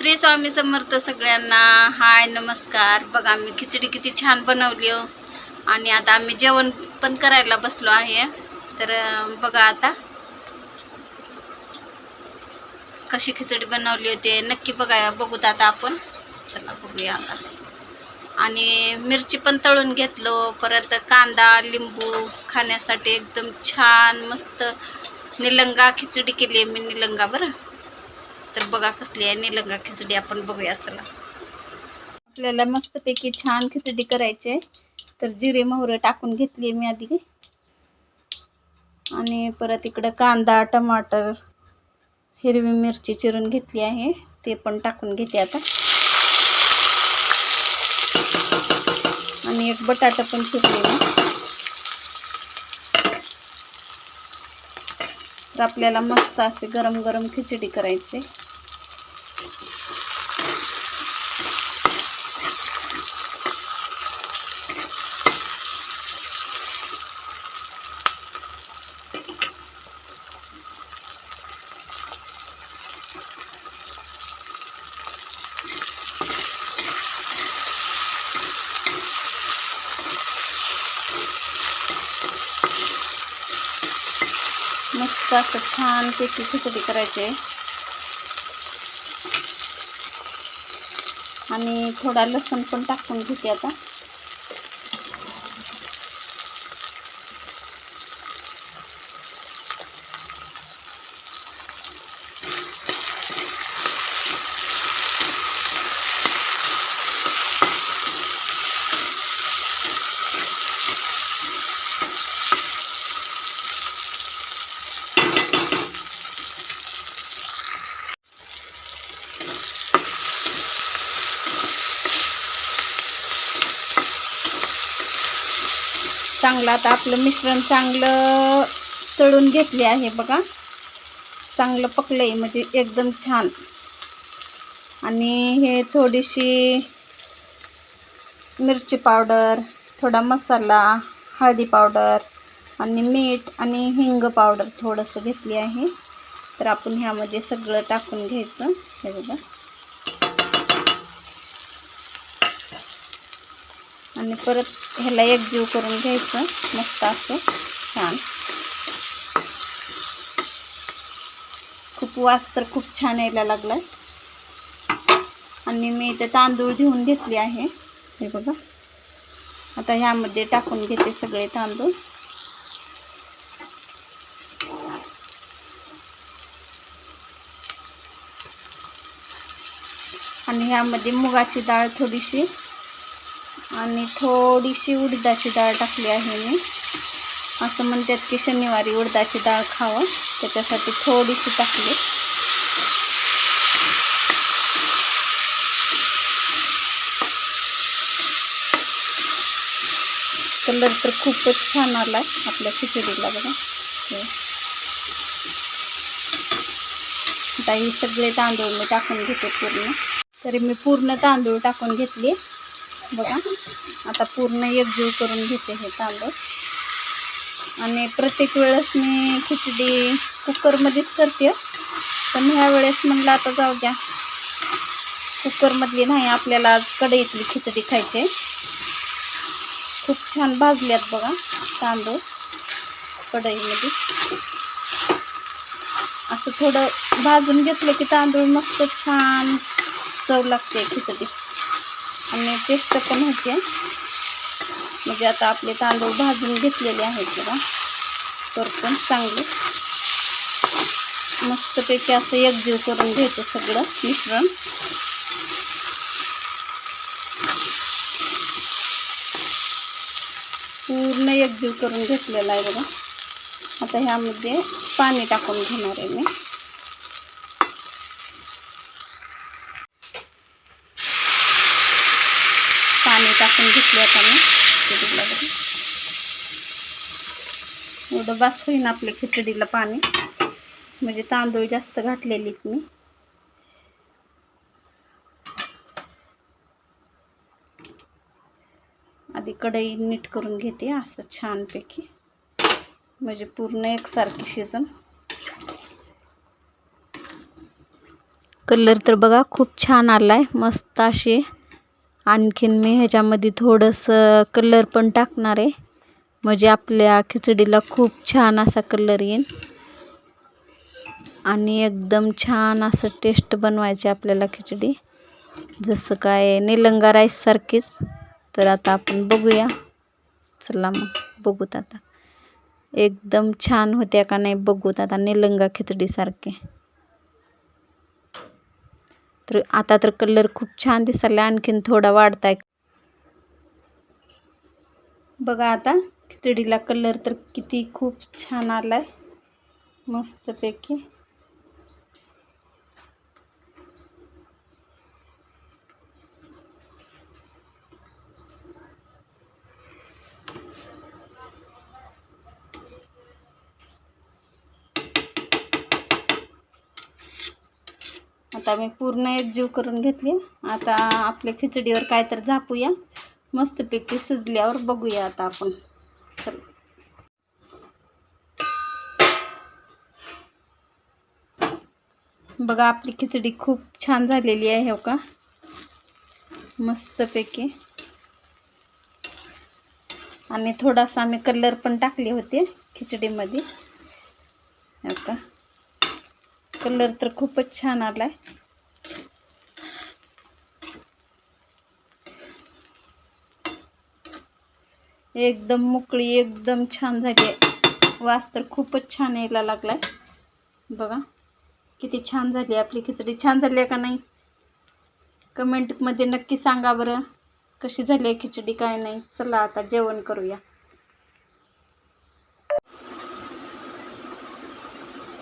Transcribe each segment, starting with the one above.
श्री स्वामी समर्थ सगळ्यांना. हाय नमस्कार. बघा मी खिचडी किती छान बनवली हो. आणि आता आम्ही जेवण पण करायला बसलो आहे. तर बघा आता कशी खिचडी बनवली होती नक्की बघा बघूत आता आपण. चला बघूया आता. आणि मिरची पण तळून घेतलो. परत कांदा लिंबू खाण्यासाठी एकदम छान मस्त निलंगा खिचडी केली आहे मी निलंगा बरं. तर बघा कसली आहे. निलंगा खिचडी आपण बघूया चला. आपल्याला मस्तपैकी छान खिचडी करायची आहे. तर जिरे मोहरं टाकून घेतली आहे मी आधी. आणि परत इकडं कांदा टमाटर हिरवी मिरची चिरून घेतली आहे. ते पण टाकून घेते आता. आणि एक बटाटा पण चिरले तर आपल्याला मस्त असे गरम गरम खिचडी करायची मस्त असं छानपैकी खिचडी करायची आहे. आणि थोडा लसूण पण टाकून घेते आता. चांगलं आता आपलं मिश्रण चांगलं तळून घेतले आहे बघा. चांगलं पकलं आहे म्हणजे एकदम छान. आणि हे थोडीशी मिरची पावडर थोडा मसाला हळदी पावडर आणि मीठ आणि हिंग पावडर थोडंसं घेतली आहे. तर आपण ह्यामध्ये सगळं टाकून घ्यायचं. हे बघा. आणि परत ह्याला एकजीव करून घ्यायचं. मस्त असं छान. खूप वास तर खूप छान यायला लागलाय. आणि मी इथे तांदूळ घेऊन घेतले आहे. हे बघा. आता ह्यामध्ये टाकून घेते सगळे तांदूळ. आणि ह्यामध्ये मुगाची डाळ थोडीशी आणि थोडीशी उडदाची डाळ टाकली आहे मी. असं म्हणतात की शनिवारी उडदाची डाळ खावं. त्याच्यासाठी थोडीशी टाकली. कलर तर खूपच छान आला आहे आपल्या खिचडीला बघा. आता ही सगळे तांदूळ मी टाकून घेते पूर्ण. तरी मी पूर्ण तांदूळ टाकून घेतले. बघा. आता पूर्ण एकजीव करून घेते हे तांदूळ. आणि प्रत्येक वेळेस मी खिचडी कुकरमध्येच करते. पण ह्या वेळेस म्हणलं आता जाऊ द्या. कुकरमधली नाही आपल्याला आज कढईतली खिचडी खायची. आहे. खूप छान भाजल्यात बघा तांदूळ कढईमध्ये. असं थोडं भाजून घेतलं की तांदूळ मस्त छान चव लागते खिचडी. आणि पण होते म्हणजे आता आपले तांदूळ भाजून घेतलेले आहेत बघा. परतून चांगले. मस्तपैकी असं एकजीव करून घ्यायचं मिश्रण. पूर्ण एकजीव करून घेतलेला आहे बघा. आता ह्यामध्ये पाणी टाकून घेणार आहे मी. पाणी टाकून घेतले आता मी. खिचडीला एवढं बास होईन आपल्या खिचडीला पाणी. म्हणजे तांदूळ जास्त घातलेलीत मी. आधी कढई नीट करून घेते असं छानपैकी. म्हणजे पूर्ण एकसारखी शिजन. कलर तर बघा खूप छान आला आहे मस्त असे आणखीन मी ह्याच्यामध्ये थोडंसं कलर पण टाकणार आहे. म्हणजे आपल्या खिचडीला खूप छान असा कलर येईल आणि एकदम छान असं टेस्ट बनवायची आपल्याला खिचडी. जसं काय निलंगा राईससारखीच तर आता आपण बघूया. चला मग बघूत आता. एकदम छान होत्या का नाही बघूत आता निलंगा खिचडीसारखे तर आता तर कलर खूप छान दिसायला आणखीन थोडा वाढताय. बघा आता खिचडीला कलर तर किती खूप छान आलाय. मस्तपैकी. आता मी पूर्ण एक जीव करून घेतली. आता आपल्या खिचडीवर काय तर झापूया. मस्तपैकी शिजल्यावर बघूया आता आपण. चल. बघा आपली खिचडी खूप छान झालेली आहे हो का? मस्तपैकी. आणि थोडासा आम्ही कलर पण टाकले होते खिचडीमध्ये. कलर तर खूपच छान आलाय. एकदम मोकळी एकदम छान झाली आहे. वास तर खूपच छान यायला लागलाय. बघा किती छान झाली आपली खिचडी. छान झाली आहे का नाही? कमेंटमध्ये नक्की सांगा बरं. कशी झाली आहे खिचडी काय नाही? चला आता जेवण करूया.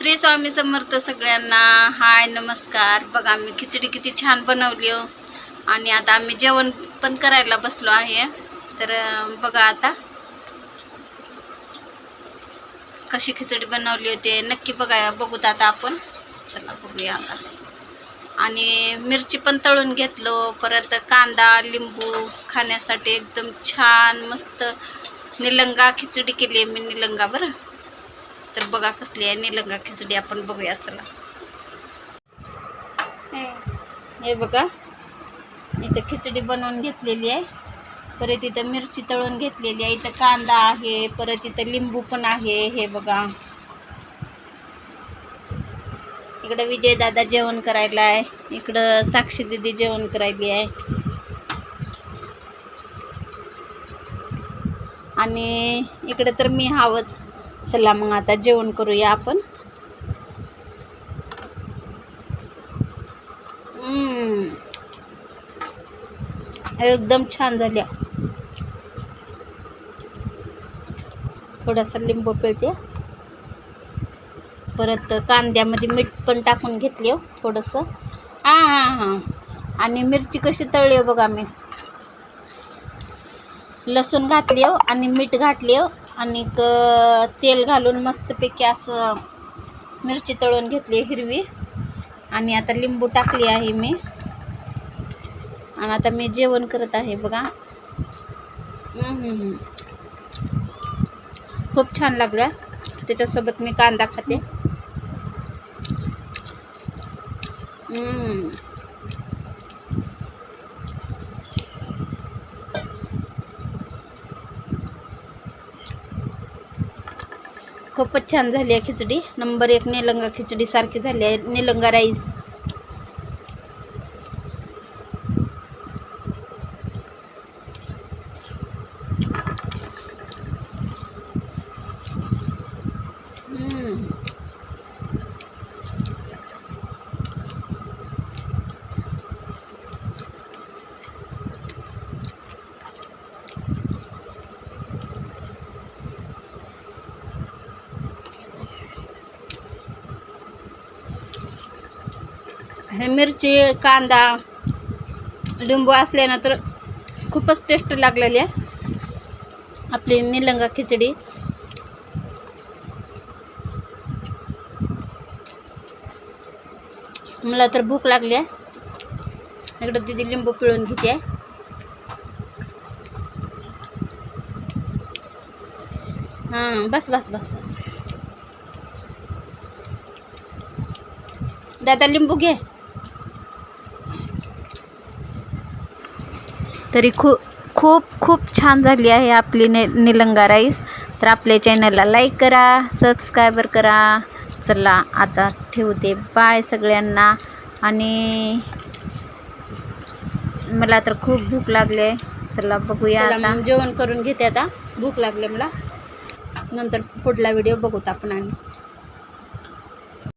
श्री स्वामी समर्थ सगळ्यांना. हाय नमस्कार. बघा मी खिचडी किती छान बनवली हो. आणि आता आम्ही जेवण पण करायला बसलो आहे. तर बघा आता कशी खिचडी बनवली होती नक्की बघा बघूत आता आपण. चला बघूया आता. आणि मिरची पण तळून घेतलो. परत कांदा लिंबू खाण्यासाठी एकदम छान मस्त निलंगा खिचडी केली आहे मी निलंगा बरं. तर बघा कसली आहे निलंगा खिचडी आपण बघूया चला. हे बघा इथं खिचडी बनवून घेतलेली आहे. परत इथं मिरची तळून घेतलेली आहे. इथं कांदा आहे परत इथं लिंबू पण आहे हे बघा. इकडं विजय दादा जेवण करायला आहे. इकडं साक्षी दिदी जेवण करायली आहे. आणि इकडे तर मी हावच. चला मग आता जेवण करूया आपण. एकदम छान झाल्या. थोडासा लिंबू पिळते. परत कांद्यामध्ये मीठ पण टाकून घेतले हो, थोडंसं. हां हां हां. आणि मिरची कशी तळली हो बघा मी. लसूण घातली हो आणि मीठ घातले हो. आणि तेल घालून मस्तपैकी असं मिरची तळून घेतली हिरवी. आणि आता लिंबू टाकली आहे मी. आणि आता मी जेवण करत आहे बघा. खूप छान लागल्या. त्याच्यासोबत मी कांदा खाते. खूपच छान झाली आहे खिचडी. नंबर एक निलंगा खिचडी सारखी झाली आहे. निलंगा राईस. हे मिरची कांदा लिंबू असल्यानं तर खूपच टेस्ट लागलेली आहे. आपली निलंगा खिचडी. मला तर भूक लागली आहे. इकडं दिदी लिंबू पिळून घेते. हां बस बस बस बस. दादा लिंबू घे. तरी खूप खूप खूप छान झाली आहे आपली ने निलंगा राईस. तर आपल्या चॅनलला लाईक करा सबस्क्रायबर करा. चला आता ठेवते. बाय सगळ्यांना. आणि मला तर खूप भूक लागली आहे. चला बघूया आता. जेवण करून घेते आता. भूक लागली मला. नंतर पुढला व्हिडिओ बघूत आपण आणि.